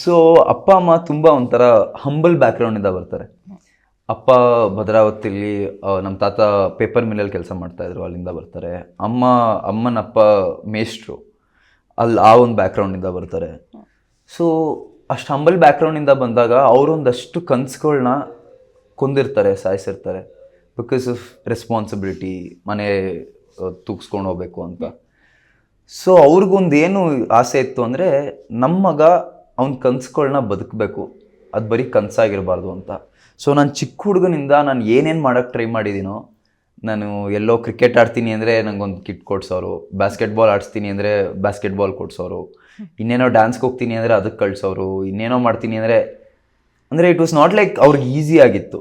So ಅಪ್ಪ, ಅಮ್ಮ ತುಂಬ ಒಂಥರ ಹಂಬಲ್ ಬ್ಯಾಕ್ಗ್ರೌಂಡಿಂದ ಬರ್ತಾರೆ. ಅಪ್ಪ ಭದ್ರಾವತಿಯಲ್ಲಿ ನಮ್ಮ ತಾತ ಪೇಪರ್ ಮಿಲ್ಲಲ್ಲಿ ಕೆಲಸ ಮಾಡ್ತಾಯಿದ್ರು ಅಲ್ಲಿಂದ ಬರ್ತಾರೆ. ಅಮ್ಮ ಅಮ್ಮನ ಅಪ್ಪ ಮೇಷ್ಟ್ರು ಅಲ್ಲಿ ಆ ಒಂದು ಬ್ಯಾಕ್ಗ್ರೌಂಡಿಂದ ಬರ್ತಾರೆ. ಸೊ ಅಷ್ಟು ಹಂಬಲ್ ಬ್ಯಾಕ್ಗ್ರೌಂಡಿಂದ ಬಂದಾಗ ಅವರೊಂದಷ್ಟು ಕನ್ಸುಗಳನ್ನ ಕೊಂದಿರ್ತಾರೆ, ಸಾಯಿಸಿರ್ತಾರೆ. ಬಿಕಾಸ್ ಆಫ್ ರೆಸ್ಪಾನ್ಸಿಬಿಲಿಟಿ ಮನೆ ತೂಗಿಸ್ಕೊಂಡು ಹೋಗ್ಬೇಕು ಅಂತ. ಸೊ ಅವ್ರಿಗೊಂದು ಏನು ಆಸೆ ಇತ್ತು ಅಂದರೆ ನಮ್ಮ ಮಗ ಅವ್ನ ಕನಸುಗಳನ್ನ ಬದುಕಬೇಕು. ಅದು ಬರೀ ಕನಸಾಗಿರಬಾರ್ದು ಅಂತ. ಸೊ ನಾನು ಚಿಕ್ಕ ಹುಡುಗನಿಂದ ನಾನು ಏನೇನು ಮಾಡೋಕ್ಕೆ ಟ್ರೈ ಮಾಡಿದ್ದೀನೋ ನಾನು ಎಲ್ಲೋ ಕ್ರಿಕೆಟ್ ಆಡ್ತೀನಿ ಅಂದರೆ ಒಂದು ಕಿಟ್ ಕೊಡ್ಸೋರು ಬ್ಯಾಸ್ಕೆಟ್ಬಾಲ್ ಆಡಿಸ್ತೀನಿ ಅಂದರೆ ಬ್ಯಾಸ್ಕೆಟ್ಬಾಲ್ ಕೊಡ್ಸೋರು, ಇನ್ನೇನೋ ಡ್ಯಾನ್ಸ್ಗೆ ಹೋಗ್ತೀನಿ ಅಂದರೆ ಅದಕ್ಕೆ ಕಳ್ಸೋರು, ಇನ್ನೇನೋ ಮಾಡ್ತೀನಿ ಅಂದರೆ ಅಂದರೆ ಇಟ್ ವಾಸ್ ನಾಟ್ ಲೈಕ್ ಅವ್ರಿಗೆ ಈಸಿ ಆಗಿತ್ತು.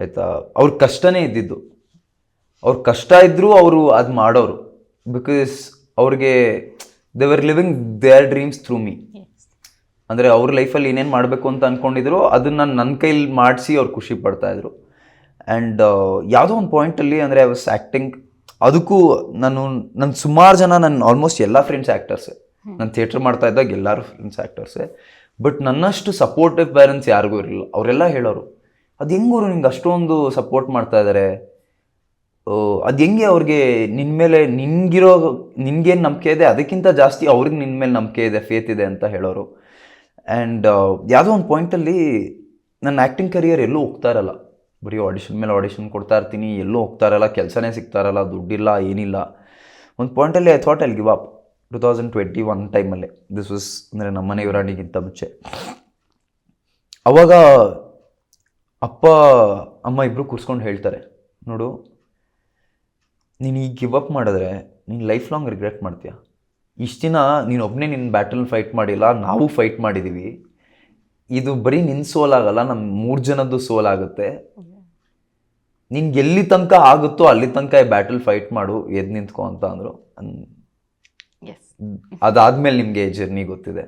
ಆಯಿತಾ? ಅವ್ರ ಕಷ್ಟನೇ ಇದ್ದಿದ್ದು. ಅವ್ರ ಕಷ್ಟ ಇದ್ದರೂ ಅವರು ಅದು ಮಾಡೋರು. ಬಿಕಾಸ್ ಅವ್ರಿಗೆ they were living their dreams through me ಅಂದರೆ ಅವ್ರ ಲೈಫಲ್ಲಿ ಏನೇನು ಮಾಡಬೇಕು ಅಂತ ಅಂದ್ಕೊಂಡಿದ್ರು ಅದನ್ನು ನನ್ನ ಕೈಲಿ ಮಾಡಿಸಿ ಅವ್ರು ಖುಷಿ ಪಡ್ತಾಯಿದ್ರು ಆ್ಯಂಡ್ ಯಾವುದೋ ಒಂದು ಪಾಯಿಂಟಲ್ಲಿ ಅಂದರೆ ಐ ವಾಸ್ ಆ್ಯಕ್ಟಿಂಗ್ ಅದಕ್ಕೂ ನಾನು ನನ್ನ ಸುಮಾರು ಜನ ನನ್ನ ಆಲ್ಮೋಸ್ಟ್ ಎಲ್ಲ ಫ್ರೆಂಡ್ಸ್ ಆ್ಯಕ್ಟರ್ಸೇ ನಾನು ಥಿಯೇಟ್ರ್ ಮಾಡ್ತಾ ಇದ್ದಾಗ ಎಲ್ಲರೂ ಫ್ರೆಂಡ್ಸ್ ಆ್ಯಕ್ಟರ್ಸೆ ಬಟ್ ನನ್ನಷ್ಟು ಸಪೋರ್ಟಿವ್ ಪೇರೆಂಟ್ಸ್ ಯಾರಿಗೂ ಇರಲಿಲ್ಲ. ಅವರೆಲ್ಲ ಹೇಳೋರು ಅದು ಹೆಂಗವರು ನಿಂಗೆ ಅಷ್ಟೊಂದು ಸಪೋರ್ಟ್ ಮಾಡ್ತಾ ಇದ್ದಾರೆ ಅದು ಹೆಂಗೆ ಅವ್ರಿಗೆ ನಿನ್ನ ಮೇಲೆ ನಿನಗಿರೋ ನಿನ್ಗೇನು ನಂಬಿಕೆ ಇದೆ? ಅದಕ್ಕಿಂತ ಜಾಸ್ತಿ ಅವ್ರಿಗೆ ನಿನ್ನ ಮೇಲೆ ನಂಬಿಕೆ ಇದೆ ಫೇತ್ ಇದೆ ಅಂತ ಹೇಳೋರು. ಆ್ಯಂಡ್ ಯಾವುದೋ ಒಂದು ಪಾಯಿಂಟಲ್ಲಿ ನನ್ನ ಆ್ಯಕ್ಟಿಂಗ್ ಕರಿಯರ್ ಎಲ್ಲೂ ಹೋಗ್ತಾ ಇರಲ್ಲ. ಬರೀ ಆಡಿಷನ್ ಮೇಲೆ ಆಡಿಷನ್ ಕೊಡ್ತಾ ಇರ್ತೀನಿ, ಎಲ್ಲೂ ಹೋಗ್ತಾ ಇರಲ್ಲ, ಕೆಲಸನೇ ಸಿಗ್ತಾ ಇರಲ್ಲ, ದುಡ್ಡಿಲ್ಲ, ಏನಿಲ್ಲ. ಒಂದು ಪಾಯಿಂಟಲ್ಲಿ ಐ ಥಾಟ್ ಅಲ್ಲಿ give up two thousand twenty one ಟೈಮಲ್ಲಿ ದಿಸ್ ವಾಸ್ ಅಂದರೆ ನಮ್ಮ ಮನೆ ಇವರಾಣಿಗಿಂತ ಮುಂಚೆ. ಅವಾಗ ಅಪ್ಪ, ಅಮ್ಮ ಇಬ್ಬರು ಕೂರಿಸ್ಕೊಂಡು ಹೇಳ್ತಾರೆ, ನೋಡು, ನೀನು ಈಗ ಗಿವ್ ಅಪ್ ಮಾಡಿದ್ರೆ ನೀನು ಲೈಫ್ ಲಾಂಗ್ ರಿಗ್ರೆಟ್ ಮಾಡ್ತೀಯ? ಇಷ್ಟು ದಿನ ನೀನು ಒಬ್ಬನೇ ನಿನ್ನ ಬ್ಯಾಟಲ್ ಫೈಟ್ ಮಾಡಿಲ್ಲ ನಾವು ಫೈಟ್ ಮಾಡಿದ್ದೀವಿ ಇದು ಬರೀ ನಿನ್ನ ಸೋಲಾಗಲ್ಲ ನಮ್ಮ ಮೂರು ಜನದ್ದು ಸೋಲಾಗುತ್ತೆ ನಿನ್ಗೆ ಎಲ್ಲಿ ತನಕ ಆಗುತ್ತೋ ಅಲ್ಲಿ ತನಕ ಈ ಬ್ಯಾಟಲ್ ಫೈಟ್ ಮಾಡು ಎದ್ದು ನಿಂತ್ಕೊ ಅಂತ ಅಂದರು. ಅದಾದ್ಮೇಲೆ ನಿಮಗೆ ಜರ್ನಿ ಗೊತ್ತಿದೆ.